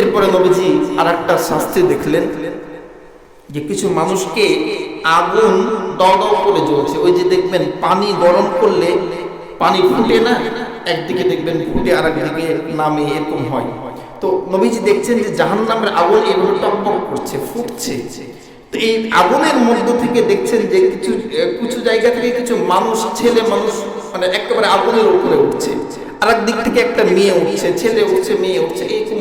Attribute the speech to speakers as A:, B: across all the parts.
A: এরপরে নবীজি আর একটা শাস্তি দেখলেন যে কিছু মানুষকে আগুন দাও করে জ্বলছে। ওই যে দেখবেন পানি গরম করলে পানি ফুটে না, একদিকে দেখবেন ফুটে আর একদিকে নামে, এরকম হয়। তো নবীজি দেখছেন যে জাহান নামের আগুন এভাবে টকবক করছে, ফুটছে। তো এই আগুনের মধ্য থেকে দেখছেন যে কিছু কিছু জায়গা থেকে কিছু মানুষ, ছেলে মানুষ মানে একেবারে আগুনের উপরে উঠছে। আর দিক থেকে একটা মেয়ে উঠছে, ছেলে উঠছে, মেয়ে উঠছে এইরকম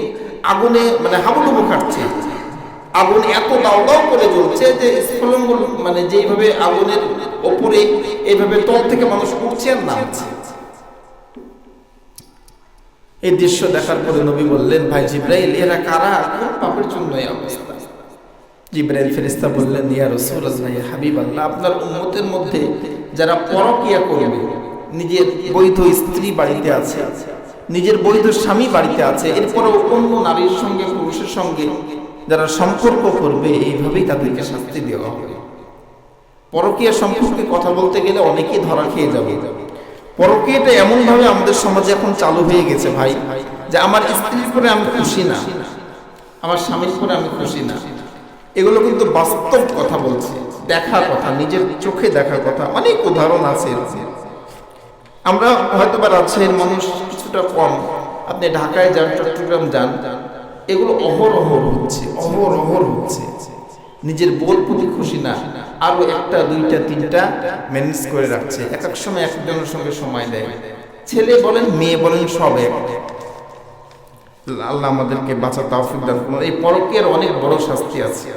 A: আগুনে মানে হাবুডুবু খাটছে আগুন এত দাও দাও করে জ্বলছে যে স্ফুলঙ্গ মানে যেইভাবে আগুনের ওপরে এইভাবে তল থেকে মানুষ উঠছে আর নামছে। এই দৃশ্য দেখার পরে নবী বললেন, ভাই জিব্রাইল, এরা কারা? কোন পাপের জন্য এই অবস্থা? জিব্রাইল ফেরেস্তা বললেন, ইয়া রাসূলুল্লাহ ইয়া হাবিবাল্লাহ, আপনার উম্মতের মধ্যে যারা পরকিয়া করবে, নিজের বৈধ স্ত্রী বাড়িতে আছে নিজের বৈধ স্বামী বাড়িতে আছে, এরপরেও অন্য নারীর সঙ্গে, পুরুষের সঙ্গে যারা সম্পর্ক করবে, এইভাবেই তাদেরকে শাস্তি দেওয়া হবে। পরকীয়া সম্পর্কে কথা বলতে গেলে অনেকেই ধরা খেয়ে যাবে। পরকীয়াটা এমনভাবে আমাদের সমাজে এখন চালু হয়ে গেছে ভাই, যে আমার স্ত্রীর করে আমি খুশি না, আমার স্বামীর করে আমি খুশি না। এগুলো কিন্তু বাস্তব কথা বলছে দেখা কথা, নিজের চোখে দেখা কথা, অনেক উদাহরণ আছে আমরা হয়তো বা রাজশাহীর মানুষ কিছুটা কম। আপনি ঢাকায় যান, চট্টগ্রাম যান, এগুলো অহরহ হচ্ছে অহরহ হচ্ছে। নিজের বোর প্রতি খুশি না, আরও একটা, দুইটা, তিনটা ম্যানেজ করে রাখছে। এক এক সময় এক একজনের সঙ্গে সময় দেয়। ছেলে বলেন, মেয়ে বলেন, সব এক। আল্লাহ আমাদেরকে বাঁচা তাওফিক দান করুন। এই পরকীয়ার অনেক বড় শাস্তি আছে।